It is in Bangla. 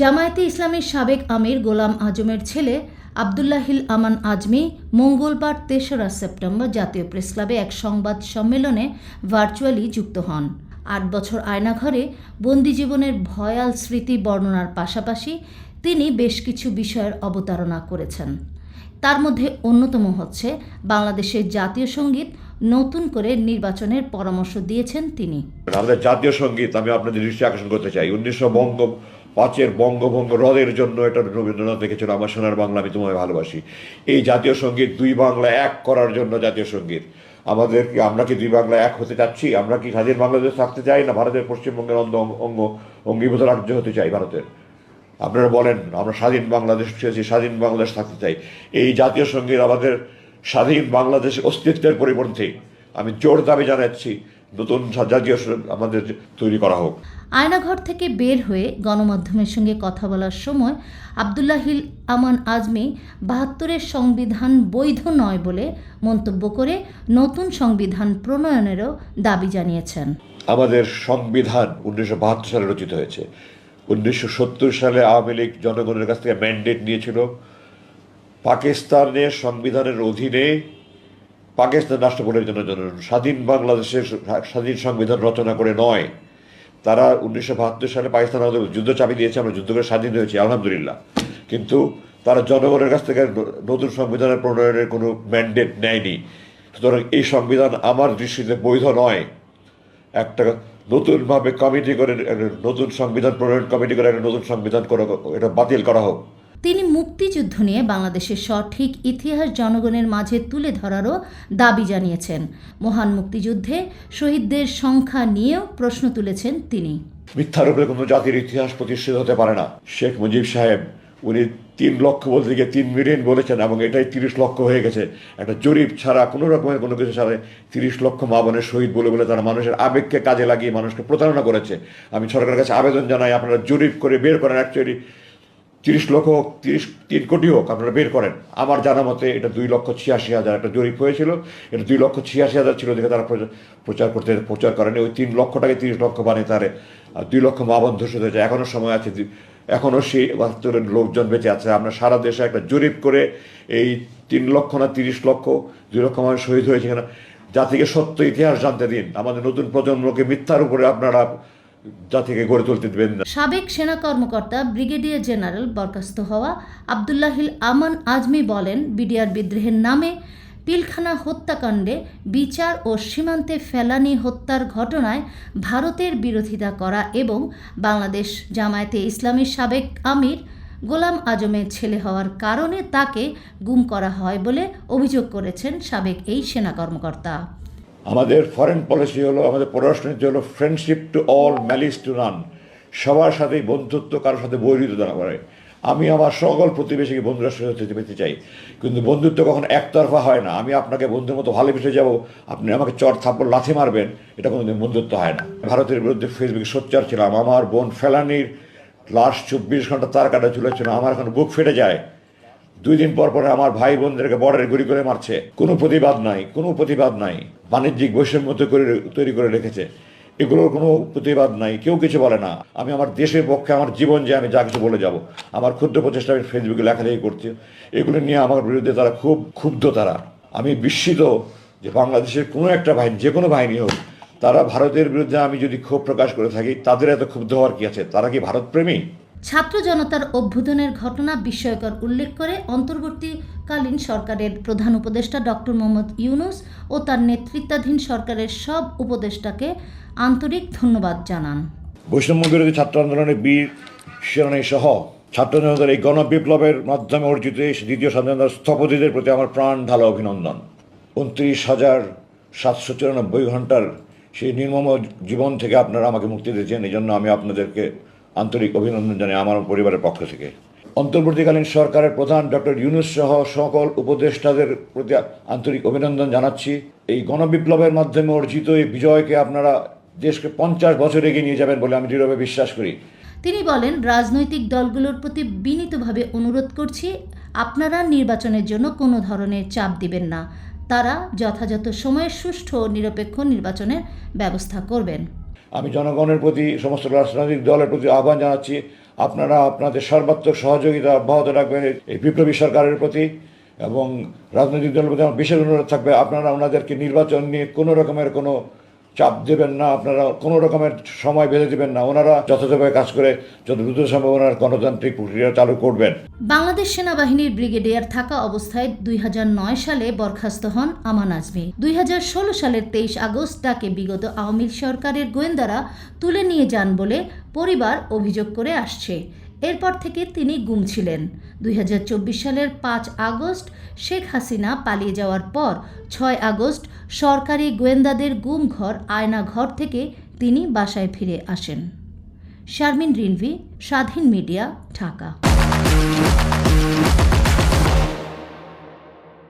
জামায়াতে ইসলামীর সাবেক আমির গোলাম আজমের ছেলে আবদুল্লাহিল আমান আজমি মঙ্গলবার তেসরা সেপ্টেম্বর জাতীয় প্রেসক্লাবে এক সংবাদ সম্মেলনে ভার্চুয়ালি যুক্ত হন। আট বছর আয়নাঘরে বন্দি জীবনের ভয়াল স্মৃতি বর্ণনার পাশাপাশি তিনি বেশ কিছু বিষয়ের অবতারণা করেছেন। তার মধ্যে অন্যতম হচ্ছে বাংলাদেশের জাতীয় সংগীত নতুন করে নির্বাচনের পরামর্শ দিয়েছেন তিনি। আমাদের জাতীয় সংগীত, আমি আপনাদের দৃষ্টি আকর্ষণ করতে চাই। উনিশশো বঙ্গ পাঁচের বঙ্গভঙ্গ হ্রদের জন্য এটা রবীন্দ্রনাথ লিখেছিল আমার সোনার বাংলা, আমি তোমায় ভালোবাসি। এই জাতীয় সংগীত, দুই বাংলা এক করার জন্য জাতীয় সংগীত। আমাদের কি, আমরা কি দুই বাংলা এক হতে চাচ্ছি? আমরা কি স্বাধীন বাংলাদেশ থাকতে চাই না ভারতের পশ্চিমবঙ্গের অন্ধ অঙ্গ, অঙ্গীভূত রাজ্য হতে চাই ভারতের? আপনারা বলেন, আমরা স্বাধীন বাংলাদেশ চেয়েছি, স্বাধীন বাংলাদেশ থাকতে চাই। এই জাতীয় সংগীত আমাদের স্বাধীন বাংলাদেশ অস্তিত্বের পরিপন্থী। আমি জোর দাবি জানাচ্ছি নতুন জাতীয় আমাদের তৈরি করা হোক। আয়নাঘর থেকে বের হয়ে গণমাধ্যমের সঙ্গে কথা বলার সময় আবদুল্লাহিল আমান আজমি বাহাত্তরের সংবিধান বৈধ নয় বলে মন্তব্য করে নতুন সংবিধান প্রণয়নেরও দাবি জানিয়েছেন। আমাদের সংবিধান উনিশশো বাহাত্তর সালে রচিত হয়েছে। উনিশশো সত্তর সালে আওয়ামী লীগ জনগণের কাছ থেকে ম্যান্ডেট নিয়েছিল। পাকিস্তানের সংবিধানের অধীনে পাকিস্তান রাষ্ট্র পরিচালনার জন্য স্বাধীন বাংলাদেশের স্বাধীন সংবিধান রচনা করে নয়। তারা উনিশশো বাহাত্তর সালে পাকিস্তান আমাদের যুদ্ধ চাপিয়ে দিয়েছে, আমরা যুদ্ধ করে স্বাধীন হয়েছি, আলহামদুলিল্লাহ। কিন্তু তারা জনগণের কাছ থেকে নতুন সংবিধানের প্রণয়নের কোনো ম্যান্ডেট নেয়নি। সুতরাং এই সংবিধান আমার দৃষ্টিতে বৈধ নয়। একটা নতুনভাবে কমিটি করে নতুন সংবিধান প্রণয়ন কমিটি করে একটা নতুন সংবিধান করা এটা বাতিল করা হোক। তিনি মুক্তিযুদ্ধ নিয়ে বাংলাদেশের সঠিক ইতিহাস জনগণের মাঝে তুলে ধরারও দাবি জানিয়েছেন। মহান মুক্তিযুদ্ধে শহীদদের সংখ্যা নিয়েও প্রশ্ন তুলেছেন তিনি। মিথ্যার উপরে কোনো জাতির ইতিহাস প্রতিষ্ঠিত হতে পারে না। শেখ মুজিব সাহেব, উনি তিন লক্ষ বলতে গিয়ে তিন মিলিয়ন বলেছেন এবং এটাই তিরিশ লক্ষ হয়ে গেছে। একটা জরিপ ছাড়া কোনো রকমের কোনো কিছু ছাড়া তিরিশ লক্ষ মা বোনের শহীদ বলে বলে তারা মানুষের আবেগকে কাজে লাগিয়ে মানুষকে প্রতারণা করেছে। আমি সরকারের কাছে আবেদন জানাই, আপনারা জরিপ করে বের করেন। অ্যাকচুয়ালি তিরিশ লক্ষ হোক, তিরিশ, তিন কোটি হোক আপনারা বের করেন। আমার জানা মতে এটা দুই লক্ষ ছিয়াশি হাজার একটা জরিপ হয়েছিল। এটা দুই লক্ষ ছিয়াশি হাজার ছিল দেখে তারা প্রচার- করতে, প্রচার করেনি। ওই তিন লক্ষ লক্ষটাকে তিরিশ লক্ষ বানিয়ে তারে দুই লক্ষ মা বন্ধ হয়েছে। এখনও সময় আছে এখনও সেই বাহাত্তরের লোকজন বেঁচে আছে। আমরা সারা দেশে একটা জরিপ করে এই তিন লক্ষ না তিরিশ লক্ষ দুই লক্ষ মানুষ শহীদ হয়েছে এখানে জাতিকে সত্য ইতিহাস জানতে দিন। আমাদের নতুন প্রজন্মকে মিথ্যার উপরে আপনারা জাতিকে গড়ে তুলতে দেবেন না। সাবেক সেনা কর্মকর্তা ব্রিগেডিয়ার জেনারেল বরখাস্ত হওয়া আবদুল্লাহিল আমান আজমি বলেন, বিডিআর বিদ্রোহের নামে পিলখানা হত্যাকাণ্ডে বিচার ও সীমান্তে ফেলানি হত্যার ঘটনায় ভারতের বিরোধিতা করা এবং বাংলাদেশ জামায়াতে ইসলামীর সাবেক আমির গোলাম আজমের ছেলে হওয়ার কারণে তাকে গুম করা হয় বলে অভিযোগ করেছেন সাবেক এই সেনা কর্মকর্তা। আমাদের ফরেন পলিসি হলো, আমাদের পররাষ্ট্রনীতি হলো friendship to all malice to none সবার সাথেই বন্ধুত্ব কারোর সাথে বৈরিতা না করে। আমি আমার সকল প্রতিবেশীকে বন্ধুরা সাথে পেতে চাই। কিন্তু বন্ধুত্ব কখন একতরফা হয় না। আমি আপনাকে বন্ধুর মতো ভালোবেসে যাব। আপনি আমাকে চর থাপ্পড়, লাথি মারবেন। এটা কোনোদিন বন্ধুত্ব হয় না। ভারতের বিরুদ্ধে ফেসবুকে সোচ্চার ছিলাম। আমার বোন ফেলানির লাস্ট চব্বিশ ঘণ্টা তার কাটা ঝুলেছিল আমার এখন বুক ফেটে যায়। দুই দিন পর পরে আমার ভাই বোনদেরকে বর্ডারে গুলি করে মারছে। কোনো প্রতিবাদ নাই, কোনো প্রতিবাদ নাই। বাণিজ্যিক বৈষম্য করে, তৈরি করে রেখেছে। এগুলোর কোনো প্রতিবাদ নাই, কেউ কিছু বলে না। আমি আমার দেশের পক্ষে, আমার জীবন যে আমি যা কিছু বলে যাব, আমার ক্ষুদ্র প্রচেষ্টা আমি ফেসবুকে লেখালেখি করছি। এগুলো নিয়ে আমার বিরুদ্ধে তারা খুব ক্ষুব্ধ তারা। আমি বিস্মিত যে বাংলাদেশের কোনো একটা বাহিনী, যে কোনো বাহিনী হোক, তারা ভারতের বিরুদ্ধে আমি যদি ক্ষোভ প্রকাশ করে থাকি, তাদের এত ক্ষুব্ধ হওয়ার কি আছে? তারা কি ভারতপ্রেমী? ছাত্র জনতার অভ্যুদনের ঘটনা বিস্ময়কর উল্লেখ করে অন্তর্বর্তীকালীন সরকারের প্রধান উপদেষ্টা ডক্টর মোহাম্মদ ইউনুস ও তার নেতৃত্বাধীন সরকারের সব উপদেষ্টাকে আন্তরিক ধন্যবাদ জানান। বৈষম্য বিরোধী ছাত্র আন্দোলনের বীর সেনানী সহ ছাত্র জনতার এই গণবিপ্লবের মাধ্যমে অর্জিত দ্বিতীয় স্বাধীনতার স্থপতিদের প্রতি আমার প্রাণ ঢালা অভিনন্দন। উনত্রিশ হাজার সাতশো চুরানব্বই ঘণ্টার সেই নির্মম জীবন থেকে আপনারা আমাকে মুক্তি দিয়েছেন এই জন্য আমি আপনাদেরকে আন্তরিক অভিনন্দন জানাই আমার পরিবারের পক্ষ থেকে। অন্তর্বর্তীকালীন সরকারের প্রধান ডক্টর ইউনুস সহ সকল উপদেষ্টাদের প্রতি আন্তরিক অভিনন্দন জানাচ্ছি। এই গণবিপ্লবের মাধ্যমে অর্জিত এই বিজয়কে আপনারা দেশকে পঞ্চাশ বছর এগিয়ে নিয়ে যাবেন বলে আমি দৃঢ়ভাবে বিশ্বাস করি। তিনি বলেন, রাজনৈতিক দলগুলোর প্রতি বিনীতভাবে অনুরোধ করছি, আপনারা নির্বাচনের জন্য কোনো ধরনের চাপ দিবেন না। তারা যথাযথ সময়ে সুষ্ঠু ও নিরপেক্ষ নির্বাচনের ব্যবস্থা করবেন। আমি জনগণের প্রতি, সমস্ত রাজনৈতিক দলের প্রতি আহ্বান জানাচ্ছি। আপনারা আপনাদের সর্বাত্মক সহযোগিতা অব্যাহত রাখবেন এই বিপ্লবী সরকারের প্রতি এবং রাজনৈতিক দলের প্রতি আমার বিশেষ অনুরোধ থাকবে, আপনারা ওনাদেরকে নির্বাচন নিয়ে কোনো রকমের কোনো চাপ দেবেন না, আপনারা কোনো রকমের সময় বেঁধে দেবেন না। ওনারা যথাযথভাবে কাজ করে যত দ্রুত সম্ভব ওনার গণতান্ত্রিক প্রক্রিয়া চালু করবেন। বাংলাদেশ সেনাবাহিনীর ব্রিগেডিয়ার থাকা অবস্থায় দুই হাজার নয় সালে বরখাস্ত হন আমান আজমি। দুই হাজার ষোলো সালের তেইশ আগস্ট তাকে বিগত আওয়ামী সরকারের গোয়েন্দারা তুলে নিয়ে যান বলে পরিবার অভিযোগ করে আসছে। এরপর থেকে তিনি গুম ছিলেন। দুই হাজার চব্বিশ সালের পাঁচ আগস্ট শেখ হাসিনা পালিয়ে যাওয়ার পর ছয় আগস্ট সরকারি গোয়েন্দাদের গুম ঘর আয়না ঘর থেকে তিনি বাসায় ফিরে আসেন। শারমিন রিনভি, স্বাধীন মিডিয়া, ঢাকা।